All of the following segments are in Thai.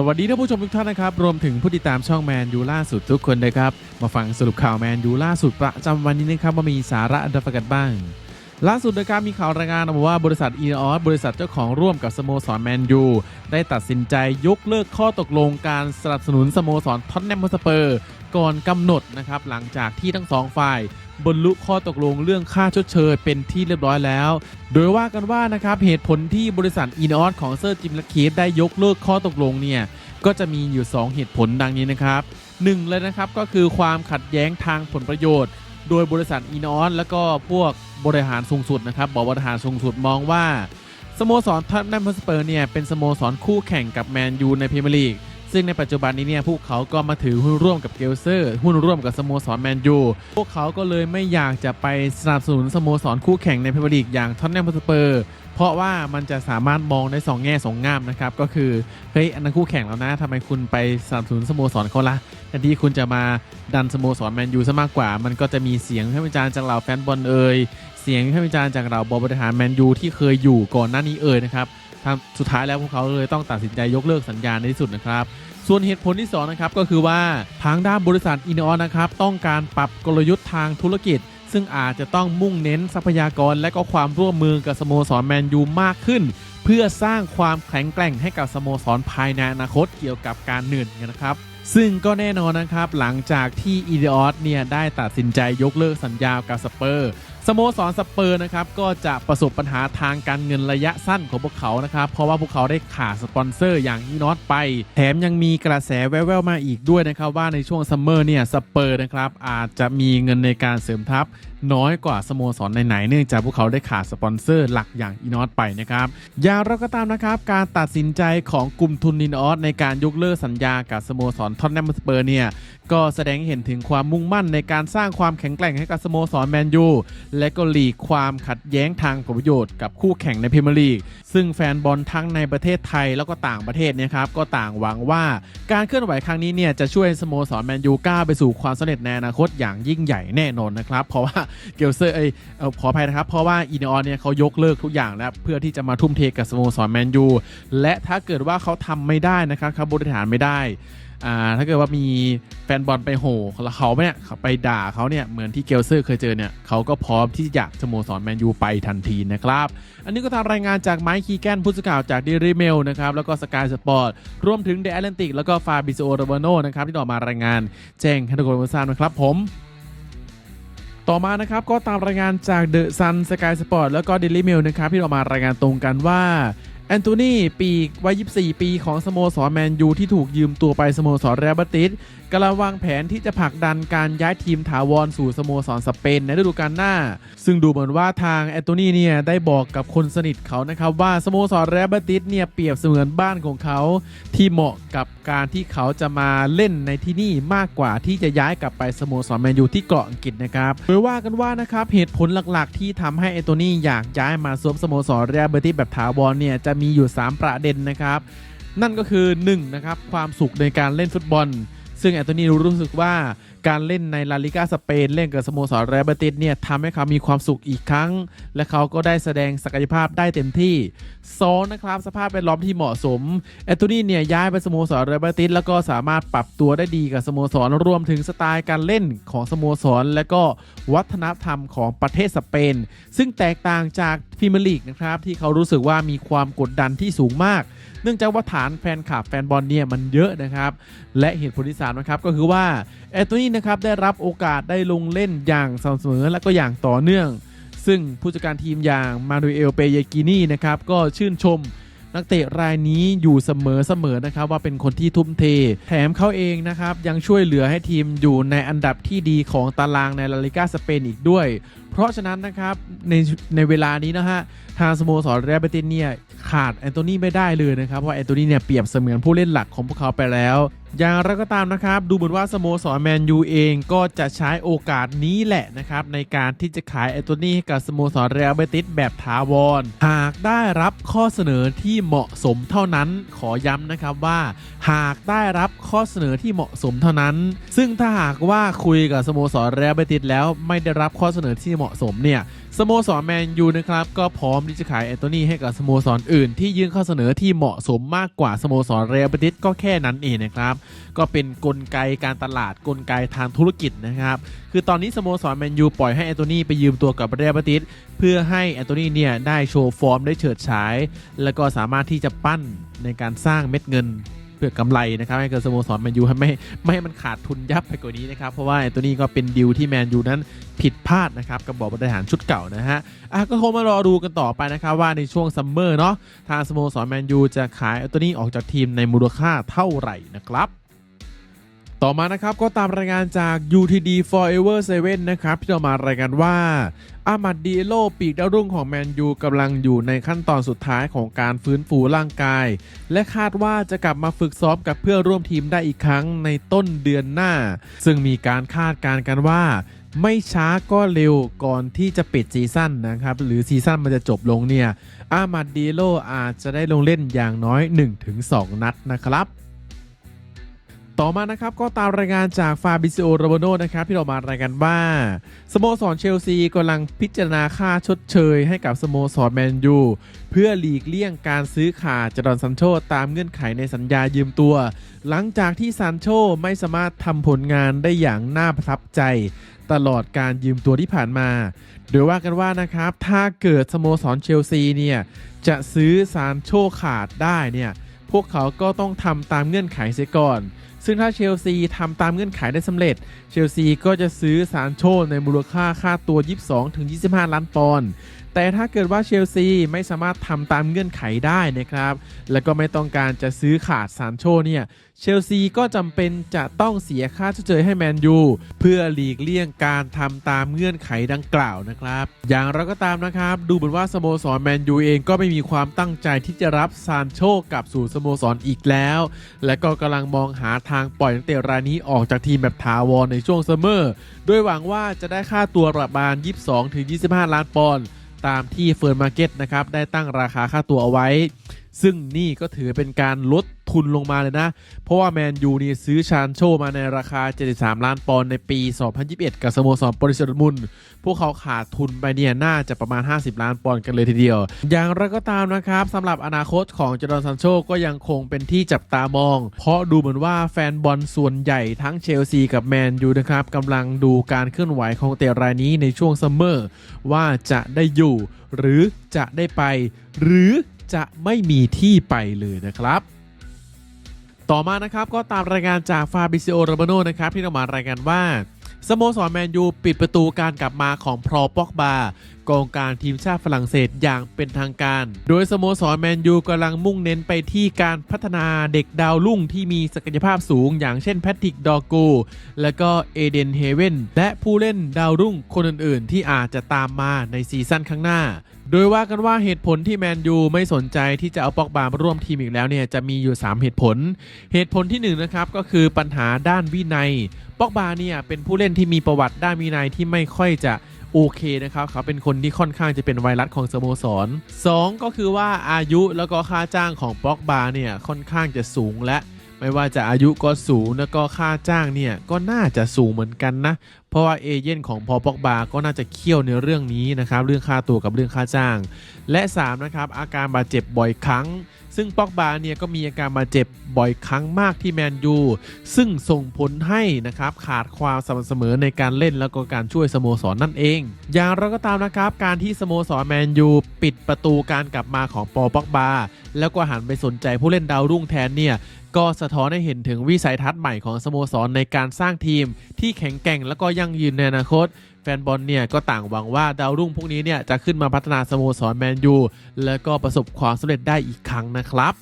สวัสดีท่านผู้ชมทุกท่านนะครับ รวมถึงผู้ติดตามช่องแมนยูล่าสุดทุกคนนะครับ มาฟังสรุปข่าวแมนยูล่าสุดประจำวันนี้นะครับว่ามีสาระอันดับกันบ้าง ล่าสุดนะครับมีข่าวรายงานออกมาว่าบริษัทอีออสบริษัทเจ้าของร่วมกับสโมสรแมนยูได้ตัดสินใจยกเลิกข้อตกลงการสนับสนุนสโมสรท็อตแนมสเปอร์ ก่อนกำหนดนะครับหลังจากที่ทั้งสองฝ่าย บรรลุข้อตกลงเรื่องค่าชดเชยเป็นที่เรียบร้อยแล้ว โดยว่ากันว่านะครับเหตุผลที่บริษัทอีนออสของเซอร์จิมและคีฟได้ยกเลิกข้อตกลงเนี่ยก็จะมีอยู่ 2 เหตุผลดังนี้นะครับหนึ่งเลยนะครับก็คือความขัดแย้งทางผลประโยชน์ โดยบริษัทอีนออสแล้วก็พวกบริหารสูงสุดนะครับบอกบริหารสูงสุดมองว่าสโมสรท็อตแนมฮอสเปอร์เนี่ยเป็นสโมสรคู่แข่งกับแมนยูในพรีเมียร์ลีก ซึ่งในปัจจุบันนี้เนี่ยพวกเขาก็มาถือหุ้นร่วมกับเกลเซอร์หุ้นร่วมกับสโมสรแมนยูพวกเขาก็เลยไม่อยากจะไปสนับสนุนสโมสรคู่แข่งในพรีเมียร์ลีกอย่างท็อตแนมฮอตสเปอร์เพราะว่ามันจะสามารถมองได้สองแง่สองงามนะครับก็คือเฮ้ยอันนั้นคู่แข่งแล้วนะทำไมคุณไปสนับสนุนสโมสรเขาละแทนที่คุณจะมาดันสโมสรแมนยูซะมากกว่า มันก็จะมีเสียงให้วิจารณ์จากเหล่าแฟนบอลเอ่ยเสียงให้วิจารณ์จากเหล่าบริหารแมนยูที่เคยอยู่ก่อนหน้านี้เอ่ยนะครับ ทางสุดท้ายแล้วพวกเขาเลยต้องตัดสินใจยกเลิกสัญญาในที่สุดนะครับ ส่วนเหตุผลที่2นะครับก็คือว่าทางด้านบริษัทอินออนะครับต้องการปรับกลยุทธ์ทางธุรกิจ ซึ่งอาจจะต้องมุ่งเน้นทรัพยากรและก็ความร่วมมือกับสโมสรแมนยูมากขึ้น เพื่อสร้างความแข็งแกร่งให้กับสโมสรภายในอนาคตเกี่ยวกับการเงินนะครับซึ่งก็แน่นอนนะครับหลังจากที่อีเดออสเนี่ยได้ตัดสินใจยกเลิกสัญญากับสเปอร์ สโมสรสเปอร์นะครับก็จะประสบปัญหาทางการเงินระยะสั้นของพวกเขานะครับ เพราะว่าพวกเขาได้ขาดสปอนเซอร์อย่างอีนอตไป แถมยังมีกระแสแว่วๆมาอีกด้วยนะครับ ว่าในช่วงซัมเมอร์เนี่ยสเปอร์นะครับอาจจะมีเงินในการเสริมทัพน้อยกว่าสโมสรไหนๆเนื่องจากพวกเขาได้ขาดสปอนเซอร์หลักอย่างอีนอตไปนะครับอย่างเราก็ตามนะครับการตัดสินใจของกลุ่มทุนอินออสในการยกเลิกสัญญากับสโมสรท็อตแนมสเปอร์เนี่ยก็แสดงเห็นถึงความมุ่งมั่นในการสร้างความแข็งแกร่งให้กับสโมสรแมนยูและก็หลีกความขัดแย้งทางผลประโยชน์กับคู่แข่งในพรีเมียร์ลีกซึ่งแฟนบอลทั้งในประเทศไทยแล้วก็ต่างประเทศเนี่ยครับก็ต่างหวังว่าการเคลื่อนไหวครั้งนี้เนี่ยจะช่วยสโมสรแมนยูก้าวไปสู่ความสำเร็จในอนาคตอย่างยิ่งใหญ่แน่นอนนะครับ เพราะว่าเกลเซอร์เออขออภัยนะครับ เพราะว่าอินออนเนี่ยเขายกเลิกทุกอย่างแล้วเพื่อที่จะมาทุ่มเทกับสโมสรแมนยูและถ้าเกิดว่าเขาทำไม่ได้นะครับเขาบริหารไม่ได้อ่าถ้าเกิดว่ามีแฟนบอลไปโห่แล้วเขาเนี่ยไปด่าเขาเนี่ยเหมือนที่เกลเซอร์เคยเจอเนี่ยเขาก็พร้อมที่จะสโมสรแมนยูไปทันทีนะครับ อันนี้ก็ทางรายงานจากไมค์คีแกนผู้สื่อข่าวจากดีรีเมลนะครับแล้วก็สกายสปอร์ตรวมถึงเดอะแอตแลนติกแล้วก็ฟาบิโอโรเบโนนะครับที่ต่อมารายงานแจ้งให้ทุกคนทราบนะครับผม ต่อมานะครับก็ตามรายงานจากเดอะซันสกายสปอร์ตแล้วก็เดลิเมลนะครับที่ออกมารายงานตรงกันว่าแอนโทนีปีกวัย 24 ปีของสโมสรแมนยูที่ถูกยืมตัวไปสโมสรเรอัลมาดริสกำลังวางแผนที่จะผลักดันการย้ายทีมถาวรสู่สโมสรสเปนในฤดูกาลหน้า ซึ่งดูเหมือนว่าทางแอนโทนีเนี่ยได้บอกกับคนสนิทเขานะครับว่าสโมสรเรอัลมาดริดเนี่ยเปรียบเสมือนบ้านของเขาที่เหมาะกับการที่เขาจะมาเล่นในที่นี่มากกว่าที่จะย้ายกลับไปสโมสรแมนยูที่เกาะอังกฤษนะครับโดยว่ากันว่านะครับเหตุผลหลักๆ ที่ทำให้แอนโทนีอยากย้ายมาสวมสโมสรเรอัลมาดริดแบบถาวรเนี่ยจะมีอยู่ 3 ประเด็นนะครับนั่นก็คือ1นะครับความสุขในการเล่นฟุตบอล ซึ่งแอนโทนีรู้สึกว่า การเล่นในลาลิกาสเปนเล่นกับสโมสรเรอัลมาดริดเนี่ยทำให้เขามีความสุขอีกครั้ง และเขาก็ได้แสดงศักยภาพได้เต็มที่2นะครับสภาพแวดล้อมที่เหมาะสมแอนโทนีเนี่ยย้ายไปสโมสรเรอัลมาดริดแล้วก็สามารถปรับตัวได้ดีกับสโมสรรวมถึงสไตล์การเล่นของสโมสร และก็วัฒนธรรมของประเทศสเปน ซึ่งแตกต่างจากพรีเมียร์ลีกนะครับที่เขารู้สึกว่ามีความกดดันที่สูงมาก เนื่องจากว่าฐานแฟนคลับแฟนบอลเนี่ยมันเยอะนะครับ และเหตุผลที่สามนะครับก็คือว่าแอนโทนีนะครับได้รับโอกาสได้ลงเล่นอย่างสม่ำเสมอและก็อย่างต่อเนื่อง ซึ่งผู้จัดการทีมอย่างมาดูเอลเปเยกินีนะครับก็ชื่นชมนักเตะรายนี้อยู่เสมอเสมอนะครับว่าเป็นคนที่ทุ่มเท แถมเขาเองนะครับยังช่วยเหลือให้ทีมอยู่ในอันดับที่ดีของตารางในลาลิกาสเปนอีกด้วย เพราะฉะนั้นนะครับในในเวลานี้นะฮะทางสโมสรเรอัลมาดริดเนี่ย ขาดแอนโทนีไม่ได้เลยนะครับเพราะแอนโทนีเนี่ยเปรียบเสมือนผู้เล่นหลักของพวกเขาไปแล้ว อย่างไรก็ตามนะครับ ดูเหมือนว่าสโมสรแมนยูเองก็จะใช้โอกาสนี้แหละนะครับ ในการที่จะขายแอนโทนีให้กับสโมสรเรอัลเบติสแบบถาวร หากได้รับข้อเสนอที่เหมาะสมเท่านั้นขอย้ำนะครับว่า หากได้รับข้อเสนอที่เหมาะสมเท่านั้น ซึ่งถ้าหากว่าคุยกับสโมสรเรอัลเบติสแล้วไม่ได้รับข้อเสนอที่เหมาะสมเนี่ยสโมสรแมนยูนะครับก็พร้อมที่จะขายแอนโทนีให้กับสโมสรอื่น ที่ยื่นข้อเสนอที่เหมาะสมมากกว่าสโมสรเรอัลเบติสก็แค่นั้นเองนะครับ ก็เป็นนกลไกการตลาดกลไกทางธุรกิจนะครับ คือตอนนี้สโมสรแมนยูปล่อยให้แอนโทนีไปยืมตัวกับเรอัลเบติสเพื่อให้แอนโทนีเนี่ยได้โชว์ฟอร์มได้เฉิดฉาย แล้วก็สามารถที่จะปั้นในการสร้างเม็ดเงิน เพื่อกำไรนะครับให้กับสโมสรแมนยูให้ไม่ไม่ให้มันขาดทุนยับไปกว่านี้นะครับ เพราะว่าตัวนี้ก็เป็นดิวที่แมนยูนั้นผิดพลาดนะครับกับบอร์ดบริหารชุดเก่านะฮะอะก็คงมารอดูกันต่อไปนะครับว่าในช่วงซัมเมอร์เนาะทางสโมสรแมนยูจะขายตัวนี้ออกจากทีมในมูลค่าเท่าไหร่นะครับ ต่อมานะครับก็ตามรายงานจาก UTD Forever 7 นะครับที่เรามารายงานว่าอามัดดีโลปีกดาวรุ่งของแมนยูกำลังอยู่ในขั้นตอนสุดท้ายของการฟื้นฟูร่างกาย และคาดว่าจะกลับมาฝึกซ้อมกับเพื่อร่วมทีมได้อีกครั้งในต้นเดือนหน้า ซึ่งมีการคาดการณ์กันว่าไม่ช้าก็เร็วก่อนที่จะปิดซีซั่นนะครับ หรือซีซั่นมันจะจบลงเนี่ยอามัดดีโลอาจจะได้ลงเล่นอย่างน้อย 1-2 นัดนะครับ ต่อมานะครับก็ตามรายงานจากฟาบิซิโอโรโบโนนะครับที่เรามารายงานว่าสโมสรเชลซีกำลังพิจารณาค่าชดเชยให้กับสโมสรแมนยูเพื่อหลีกเลี่ยงการซื้อขาดจดอนซันโชตามเงื่อนไขในสัญญายืมตัว หลังจากที่ซันโชไม่สามารถทำผลงานได้อย่างน่าประทับใจ ตลอดการยืมตัวที่ผ่านมา โดยว่ากันว่านะครับถ้าเกิดสโมสรเชลซีเนี่ยจะซื้อซานโชขาดได้เนี่ยพวกเขาก็ต้องทำตามเงื่อนไขเสียก่อน ซึ่งถ้าเชลซีทำตามเงื่อนไขได้สำเร็จ เชลซีก็จะซื้อซานโชในมูลค่าค่าตัว 22-25 ล้านปอนด์แต่ถ้าเกิดว่าเชลซีไม่สามารถทำตามเงื่อนไขได้นะครับ และก็ไม่ต้องการจะซื้อขาดซานโชเนี่ย เชลซีก็จำเป็นจะต้องเสียค่าชดเชยให้แมนยูเพื่อหลีกเลี่ยงการทำตามเงื่อนไขดังกล่าวนะครับ อย่างไรก็ตามนะครับ ดูเหมือนว่าสโมสรแมนยูเองก็ไม่มีความตั้งใจที่จะรับซานโชกลับสู่สโมสรอีกแล้ว และก็กำลังมองหาทางปล่อยนักเตะรายนี้ออกจากทีมแบบถาวรในช่วงซัมเมอร์โดยหวังว่าจะได้ค่าตัวประมาณ 22-25 ล้านปอนด์ตามที่เฟิร์นมาร์เก็ตนะครับได้ตั้งราคาค่าตัวเอาไว้ ซึ่งนี่ก็ถือเป็นการลด ทุนลงมาเลยนะ เพราะว่าแมนยูนี่ซื้อชานโชมาในราคา 73 ล้านปอนด์ในปี 2021 กับสโมสรบริษัทมุนพวกเขาขาดทุนไปเนี่ยน่าจะประมาณ 50 ล้านปอนด์กันเลยทีเดียว อย่างไรก็ตามนะครับสำหรับอนาคตของจอร์ดนซันโชก็ยังคงเป็นที่จับตามอง เพราะดูเหมือนว่าแฟนบอลส่วนใหญ่ทั้งเชลซีกับแมนยูนะครับกำลังดูการเคลื่อนไหวของเตะรายนี้ในช่วงซัมเมอร์ว่าจะได้อยู่ หรือจะได้ไป หรือจะไม่มีที่ไปเลยนะครับ ต่อมานะครับก็ตามรายงานจากฟาบิซิโอโรบาโนนะครับที่นำมารายงานว่า สโมสรแมนยูปิดประตูการกลับมาของพรอปอกบากองกางทีมชาติฝรั่งเศสอย่างเป็นทางการ โดยสโมสรแมนยูกำลังมุ่งเน้นไปที่การพัฒนาเด็กดาวรุ่งที่มีศักยภาพสูง อย่างเช่นแพทริกดอโก และก็เอเดนเฮเวนและผู้เล่นดาวรุ่งคนอื่นๆ ที่อาจจะตามมาในซีซั่นข้างหน้า โดยว่ากันว่าเหตุผลที่แมนยูไม่สนใจที่จะเอาปอกบามาร่วมทีมอีกแล้วเนี่ยจะมีอยู่ 3 เหตุผล เหตุผลที่1นงนะครับก็คือปัญหาด้านวินัย ปอกบาเนี่ยเป็นผู้เล่นที่มีประวัติด้านวินัยที่ไม่ค่อยจะโอเคนะครับเขาเป็นคนที่ค่อนข้างจะเป็นไวรัสของสโมสร 2 ก็คือว่าอายุแล้วก็ค่าจ้างของปอกบาเนี่ยค่อนข้างจะสูงและ ไม่ว่าจะอายุก็สูงแล้วก็ค่าจ้างเนี่ยก็น่าจะสูงเหมือนกันนะ เพราะว่าเอเย่นของพอปอกบาก็น่าจะเคี่ยวในเรื่องนี้นะครับ เรื่องค่าตัวกับเรื่องค่าจ้าง และ 3 นะครับ อาการบาดเจ็บบ่อยครั้ง ซึ่งปอกบาเนี่ยก็มีอาการบาดเจ็บบ่อยครั้งมากที่แมนยูซึ่งส่งผลให้นะครับขาดความสม่ำเสมอในการเล่นแล้วก็การช่วยสโมสรนนั่นเอง อย่างไราก็ตามนะครับ การที่สโมสรแมนยูปิดประตูการกลับมาของปอปอกบาแล้วก็หันไปสนใจผู้เล่นดาวรุ่งแทนเนี่ย ก็สะท้อนให้เห็นถึงวิสัยทัศน์ใหม่ของสโมสรในการสร้างทีม ที่แข็งแกร่งและก็ยั่งยืนในอนาคต แฟนบอลเนี่ยก็ต่างหวังว่าดาวรุ่งพวกนี้เนี่ยจะขึ้นมาพัฒนาสโมสรแมนยูและก็ประสบความสำเร็จได้อีกครั้งนะครับ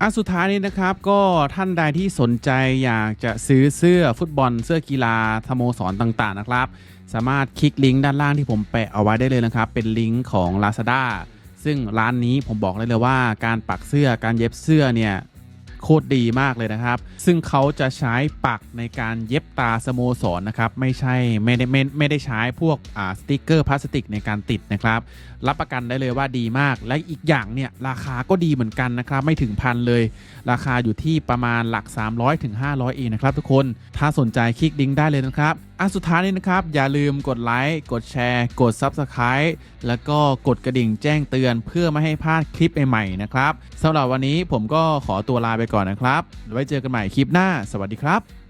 อันสุดท้ายนี้นะครับก็ท่านใดที่สนใจอยากจะซื้อเสื้อฟุตบอลเสื้อกีฬาสโมสรต่างๆนะครับ สามารถคลิกลิงก์ด้านล่างที่ผมแปะเอาไว้ได้เลยนะครับ เป็นลิงก์ของ Lazada ซึ่งร้านนี้ผมบอกเลยเลยว่าการปักเสื้อการเย็บเสื้อเนี่ย โคตรดีมากเลยนะครับ ซึ่งเขาจะใช้ปักในการเย็บตาสโมสรนนะครับ ไม่ใช่ไม่ได้ไม่ไม่ได้ใช้พวกอ่าสติกเกอร์พลาสติกในการติดนะครับ รับประกันได้เลยว่าดีมาก และอีกอย่างเนี่ยราคาก็ดีเหมือนกันนะครับ ไม่ถึงพันเลย ราคาอยู่ที่ประมาณหลัก 300ถึง500เองนะครับทุกคน ถ้าสนใจคลิกลิงได้เลยนะครับอันสุดท้ายนี้นะครับ อย่าลืมกดไลค์กดแชร์ กด Subscribe แล้วก็กดกระดิ่งแจ้งเตือนเพื่อไม่ให้พลาดคลิปใหม่ๆนะครับสำหรับวันนี้ผมก็ขอตัวลาไปก่อนนะครับ ไว้เจอกันใหม่คลิปหน้า สวัสดีครับ